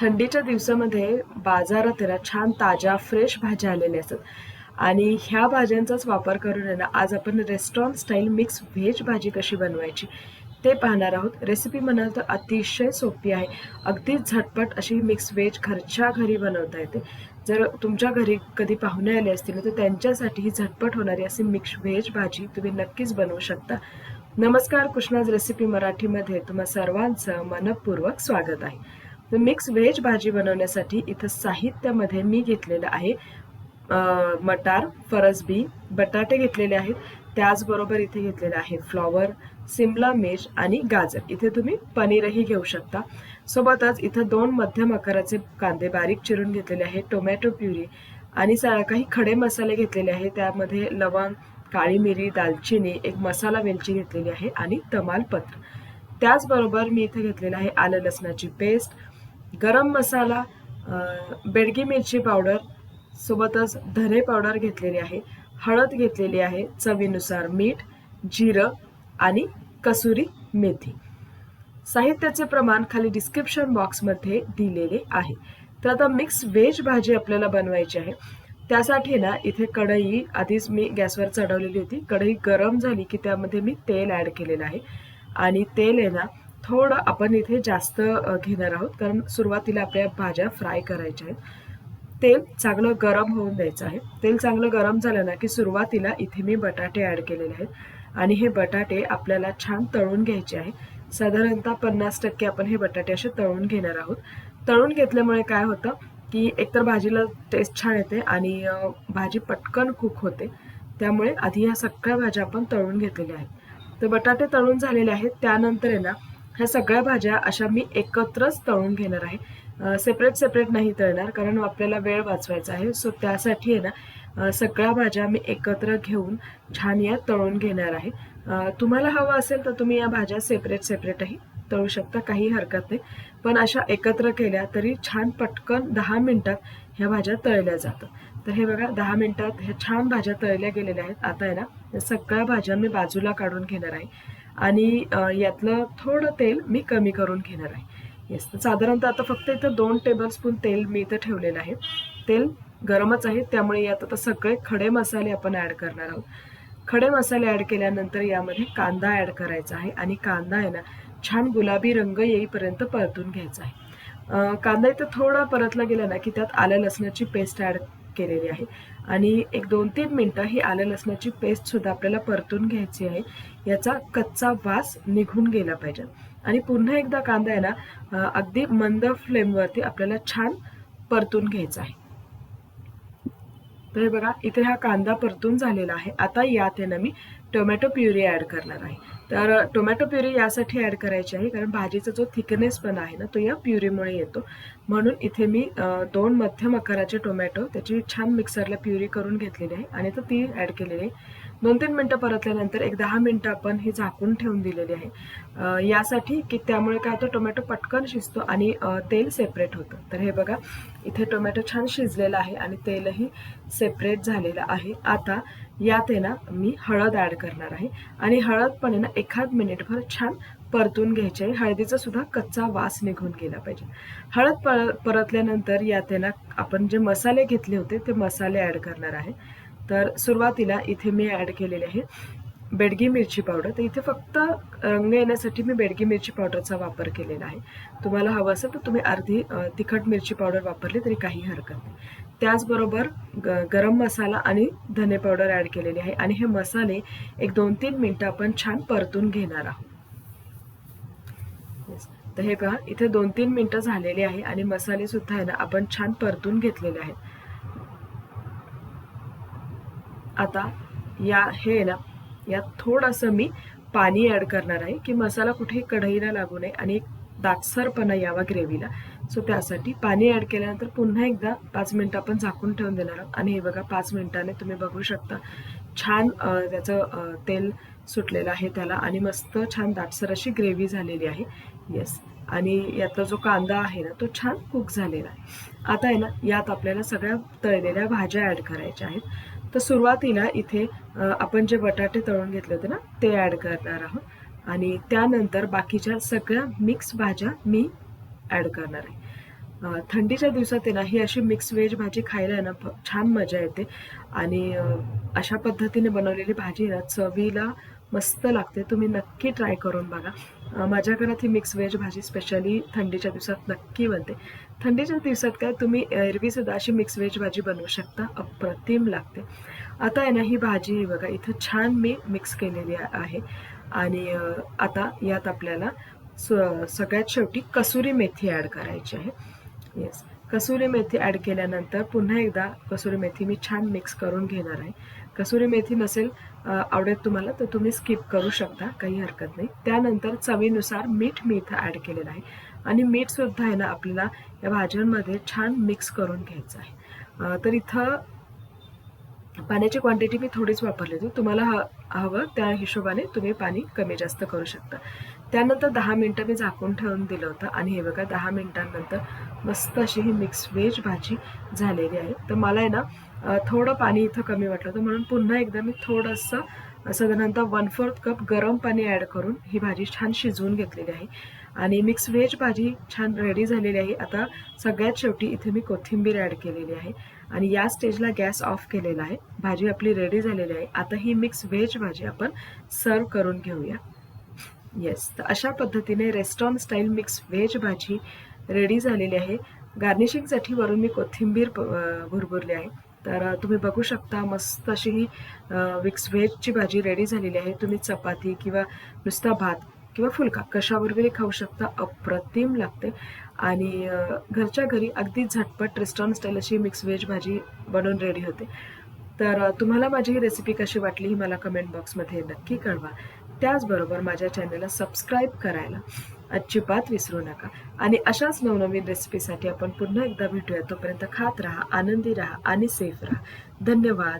थंडीच्या दिवसामध्ये बाजारात आहे ना छान ताज्या फ्रेश भाज्या आलेल्या असतात. आणि ह्या भाज्यांचाच वापर करून आहे ना आज आपण रेस्टॉरंट स्टाईल मिक्स व्हेज भाजी कशी बनवायची ते पाहणार आहोत. रेसिपी म्हणाल तर अतिशय सोपी आहे. अगदी झटपट अशी मिक्स व्हेज घरच्या घरी बनवता येते. जर तुमच्या घरी कधी पाहुणे आले असतील तर त्यांच्यासाठी ही झटपट होणारी अशी मिक्स व्हेज भाजी तुम्ही नक्कीच बनवू शकता. नमस्कार कृष्णाज रेसिपी मराठीमध्ये. तुम्हा सर्वांचं मनपूर्वक स्वागत आहे. तर मिक्स व्हेज भाजी बनवण्यासाठी इथं साहित्यामध्ये मी घेतलेलं आहे मटार फरसबी बटाटे घेतलेले आहेत. त्याचबरोबर इथे घेतलेलं आहे फ्लॉवर सिमला मिर्च आणि गाजर. इथे तुम्ही पनीरही घेऊ शकता. सोबतच इथं दोन मध्यम आकाराचे कांदे बारीक चिरून घेतलेले आहेत टोमॅटो प्युरी आणि काही खडे मसाले घेतलेले आहेत. त्यामध्ये लवंग काळी मिरी दालचिनी एक मसाला वेलची घेतलेली आहे आणि तमालपत्र. त्याचबरोबर मी इथे घेतलेलं आहे आलं लसणाची पेस्ट गरम मसाला बेडगी मिरची पावडर सोबतच धने पावडर घेतलेली आहे हळद घेतलेली आहे चवीनुसार मीठ जिरं आणि कसुरी मेथी. साहित्याचे प्रमाण खाली डिस्क्रिप्शन बॉक्समध्ये दिलेले आहे. तर आता मिक्स व्हेज भाजी आपल्याला बनवायची आहे. त्यासाठी ना इथे कढई आधीच मी गॅसवर चढवलेली होती. कढई गरम झाली की त्यामध्ये मी तेल ॲड केलेलं आहे. आणि तेल आहे ना थोडं आपण इथे जास्त घेणार आहोत. कारण सुरुवातीला आपल्या भाज्या फ्राय करायच्या आहेत. तेल चांगलं गरम होऊन द्यायचं आहे. तेल चांगलं गरम झालं ना की सुरुवातीला इथे मी बटाटे ॲड केलेले आहेत. आणि हे बटाटे आपल्याला छान तळून घ्यायचे आहे. साधारणतः पन्नास टक्के आपण हे बटाटे असे तळून घेणार आहोत. तळून घेतल्यामुळे काय होतं की एकतर भाजीला टेस्ट छान येते आणि भाजी पटकन कुक होते. त्यामुळे आधी ह्या सगळ्या भाज्या आपण तळून घेतलेल्या आहेत. तर बटाटे तळून झालेले आहेत. त्यानंतर आहे ना ह्या सगळ्या भाज्या अशा मी एकत्रच तळून घेणार आहे. सेपरेट सेपरेट नाही तळणार कारण आपल्याला वेळ वाचवायचा आहे. सो त्यासाठी आहे ना सगळ्या भाज्या मी एकत्र घेऊन छान या तळून घेणार आहे. तुम्हाला हवं असेल तर तुम्ही या भाज्या सेपरेट सेपरेटही तळू शकता काही हरकत नाही. पण अशा एकत्र केल्या तरी छान पटकन दहा मिनटात ह्या भाज्या तळल्या जातात. तर हे बघा दहा मिनटात ह्या छान भाज्या तळल्या गेलेल्या आहेत. आता आहे ना सगळ्या भाज्या मी बाजूला काढून घेणार आहे. आणि यातलं थोडं तेल मी कमी करून घेणार आहे. येस तर साधारणतः आता फक्त इथं दोन टेबलस्पून तेल मी इथं ठेवलेलं आहे. तेल गरमच आहे त्यामुळे यात आता सगळे खडे मसाले आपण ॲड करणार आहोत. खडे मसाले ॲड केल्यानंतर यामध्ये कांदा ॲड करायचा आहे आणि कांदा आहे ना छान गुलाबी रंग येईपर्यंत परतून घ्यायचा आहे. कांदा इथं थोडा परतला गेला ना की त्यात आलं लसणाची पेस्ट ॲड केलेली आहे. आणि एक दोन तीन मिनटं ही आलं लसणाची पेस्ट सुद्धा आपल्याला परतून घ्यायची आहे. याचा कच्चा वास निघून गेला पाहिजे. आणि पुन्हा एकदा कांदा आहे ना अगदी मंद फ्लेमवरती आपल्याला छान परतून घ्यायचा आहे. तर हे बघा इथे हा कांदा परतून झालेला आहे. आता यात आहे ना मी टोमॅटो प्युरी ॲड करणार आहे. तर टोमॅटो प्युरी यासाठी ॲड करायची आहे कारण भाजीचा जो थिकनेस पण आहे ना तो या प्युरीमुळे येतो. म्हणून इथे मी दोन मध्यम आकाराचे टोमॅटो त्याची छान मिक्सरला प्युरी करून घेतलेली आहे आणि तर ती ॲड केलेली आहे. दोन तीन मिनटं परतल्यानंतर एक दहा मिनटं आपण ही झाकून ठेवून दिलेली आहे. यासाठी की त्यामुळे काय होतं टोमॅटो पटकन शिजतो आणि तेल सेपरेट होतं. तर हे बघा इथे टोमॅटो छान शिजलेला आहे आणि तेलही सेपरेट झालेलं आहे. आता यात आहे ना मी हळद ॲड करणार आहे. आणि हळद पण आहे ना एखाद मिनिटभर छान परतून घ्यायची आहे. हळदीचा सुद्धा कच्चा वास निघून गेला पाहिजे. हळद पर परतल्यानंतर यात आहे ना आपण जे मसाले घेतले होते ते मसाले ॲड करणार आहे. तर सुरुवातीला इथे मी ॲड केलेले आहे बेडगी मिरची पावडर तर इथे फक्त रंग येण्यासाठी मी बेडगी मिरची पावडरचा वापर केलेला आहे. तुम्हाला हवं असेल तर तुम्ही अर्धी तिखट मिरची पावडर वापरली तरी काही हरकत नाही. त्याचबरोबर ग गरम मसाला आणि धने पावडर ॲड केलेली आहे. आणि हे मसाले एक दोन तीन मिनटं आपण छान परतून घेणार आहोत. तर हे पहा इथे दोन तीन मिनटं झालेली आहे आणि मसाले सुद्धा आहे ना आपण छान परतून घेतलेले आहेत. आता या हे आहे ना यात थोडंसं मी पाणी ॲड करणार आहे की मसाला कुठेही कढईला लागू नये आणि दाटसरपणा यावा ग्रेव्हीला. सो त्यासाठी पाणी ॲड केल्यानंतर पुन्हा एकदा पाच मिनटं आपण झाकून ठेवून देणार आहोत. आणि हे बघा पाच मिनिटाने तुम्ही बघू शकता. छान त्याचं तेल सुटलेलं आहे त्याला आणि मस्त छान दाटसर अशी ग्रेव्ही झालेली आहे. येस आणि यातला जो कांदा आहे ना तो छान कुक झालेला आहे. आता आहे ना यात आपल्याला सगळ्या तळलेल्या भाज्या ॲड करायच्या आहेत. तर सुरुवातीला इथे आपण जे बटाटे तळून घेतले होते ना ते ॲड करणार आहोत. आणि त्यानंतर बाकीच्या सगळ्या मिक्स भाज्या मी ॲड करणार आहे. थंडीच्या दिवसात आहे ना ही अशी मिक्स व्हेज भाजी खायला आहे ना छान मजा येते. आणि अशा पद्धतीने बनवलेली भाजी ना चवीला मस्त लागते. तुम्ही नक्की ट्राय करून बघा. माझ्या घरात ही मिक्स व्हेज भाजी स्पेशली थंडीच्या दिवसात नक्की बनते. थंडीच्या दिवसात काय तुम्ही एरवीसुद्धा अशी मिक्स व्हेज भाजी बनवू शकता. अप्रतिम लागते. आता आहे ना ही भाजी बघा इथं छान मी मिक्स केलेली आहे. आणि आता यात आपल्याला स- सगळ्यात शेवटी कसुरी मेथी ॲड करायची आहे. येस कसुरी मेथी ॲड केल्यानंतर पुन्हा एकदा कसुरी मेथी मी छान मिक्स करून घेणार आहे. कसुरी मेथी नसेल आवडत तुम्हाला तर तुम्ही स्किप करू शकता काही हरकत नाही. त्यानंतर चवीनुसार मीठ मी इथं ॲड केलेलं आहे. आणि मीठसुद्धा आहे ना आपल्याला या भाज्यांमध्ये छान मिक्स करून घ्यायचं आहे. तर इथं पाण्याची क्वांटिटी मी थोडीच वापरली होती. तुम्हाला ह हवं त्या हिशोबाने तुम्ही पाणी कमी जास्त करू शकता. त्यानंतर दहा मिनटं मी झाकून ठेवून दिलं होतं. आणि हे बघा दहा मिनटांनंतर मस्त अशी ही मिक्स व्हेज भाजी झालेली आहे. तर मला आहे ना थोडं पाणी इथं कमी वाटलं होतं. म्हणून पुन्हा एकदा मी थोडंसं साधारणतः वन फोर्थ कप गरम पाणी ॲड करून ही भाजी छान शिजवून घेतलेली आहे. आणि मिक्स व्हेज भाजी छान रेडी झालेली आहे. आता सगळ्यात शेवटी इथे मी कोथिंबीर ॲड केलेली आहे. आणि या स्टेजला गॅस ऑफ केलेला आहे. भाजी आपली रेडी झालेली आहे. आता ही मिक्स व्हेज भाजी आपण सर्व करून घेऊया. येस तर अशा पद्धतीने रेस्टॉरंट स्टाईल मिक्स व्हेज भाजी रेडी झालेली आहे. गार्निशिंगसाठी वरून मी कोथिंबीर भुरभुरली आहे. तर तुम्ही बघू शकता मस्त अशी ही मिक्स व्हेजची भाजी रेडी झालेली आहे. तुम्ही चपाती किंवा नुसता भात किंवा फुलका कशाबरोबरही खाऊ शकता अप्रतिम लागते. आणि घरच्या घरी अगदी झटपट रेस्टॉरंट स्टाईल अशी मिक्स व्हेज भाजी बनवून रेडी होते. तर तुम्हाला माझी ही रेसिपी कशी वाटली ही मला कमेंट बॉक्समध्ये नक्की कळवा. त्याचबरोबर माझ्या चॅनलला सबस्क्राईब करायला अजिबात विसरू नका. आणि अशाच नवनवीन रेसिपीसाठी आपण पुन्हा एकदा भेटूया. तोपर्यंत खात राहा आनंदी राहा आणि सेफ राहा. धन्यवाद.